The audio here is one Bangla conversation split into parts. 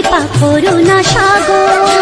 কৃপা করুণা সাগর।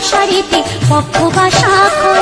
সংসারেতে পক্ষ বা করে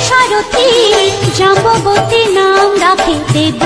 সারথি জাম্বতী নাম রাখে দেব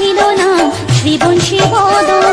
রাখিল নাম শ্রীবংশী বদন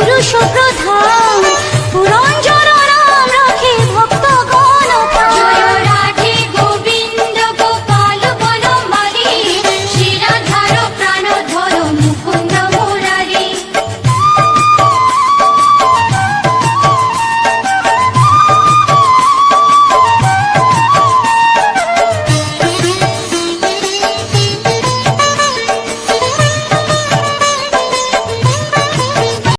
不如说说他。